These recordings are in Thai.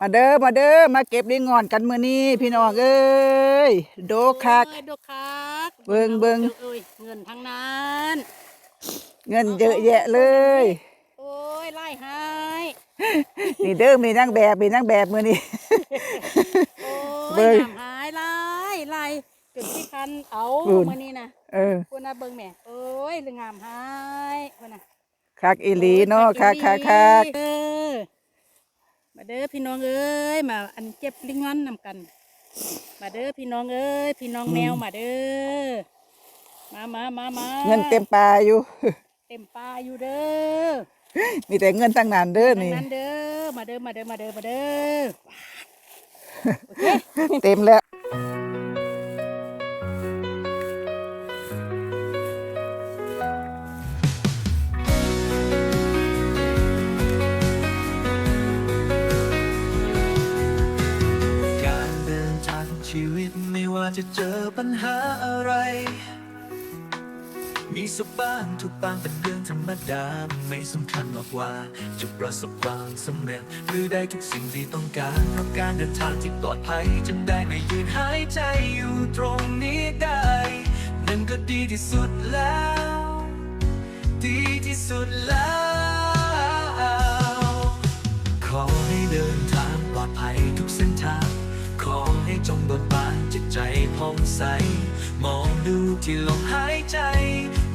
มาเด้อมาเด้อมาเก็บลิงงอนกันมื้อนี้ พี่น้องเอ้ยโดคักโอ้ยโดคักเบิ่งเบิ่งเอ้ยเงินทั้งนั้น เงินเยอะแยะเลย โอ้ยไล่ให้นี่เด้อมีนางแบบมีนางแบบมื้อนี้ โอ้เบิ่ยงน้ำหายไล่ไล่จนที่คันเอาอุ่นมื้อนี้นะเออคุณน่ะเบิ่งแม่โอ้ยเรื่องงามหายคุณน่ะคักอีหลีเนาะโอ้ยคักคักคักเออ มาเด้อพี่น้องเอ้ยมาอันเจ็บลิงงอนนำกัน มาเด้อพี่น้องเอ้ยพี่น้องแมวมาเด้อมามามามาเงินเต็มปลาอยู่ เต็มปลาอยู่เด้อมีแต่เงินตั้งนานเด้อดังนี่นั้นเด้อมาเด้อมาเด้อมาเด้อมาเด้อเต็มแล้ว ชีวิตไม่ว่าจะเจอปัญหาอะไร มีสุขบ้างทุกบ้างเป็นเรื่องธรรมดา ไม่สำคัญหรอกว่าจะประสบความสำเร็จ หรือได้ทุกสิ่งที่ต้องการเพราะการเดินทางที่ปลอดภัยจนได้ไม่ยืนหายใจอยู่ตรงนี้ได้ นั่นก็ดีที่สุดแล้ว ดีที่สุดแล้ว ขอให้เดินทางปลอดภัยทุกเส้น ทางขอให้จงบิกบานจิตใจผ่องใส มองดูที่ลมหายใจ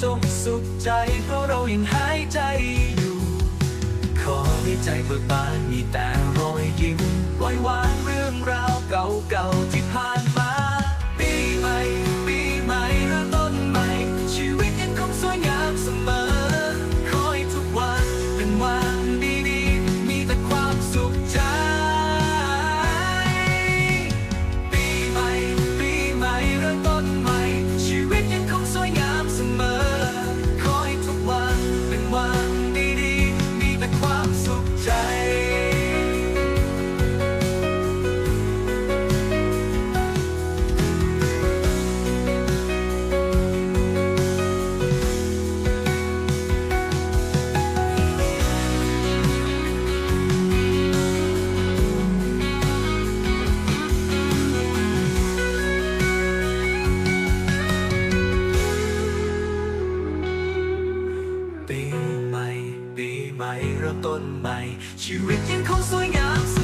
จงสุขใจเพราะเรายังหายใจอยู่ ขอให้ใจเบิกบานมีแต่รอยยิ้มปล่อยวางเรื่องราวเก่าๆที่ผ่านมา ปีใหม่ ปีใหม่เริ่มต้นใหม่ ชีวิตยังคงสวยงามเสมอ ขอให้ทุกวันเป็นวัน ใหม่เริ่มต้นใหม่ ชีวิตยังคงสวยงามเส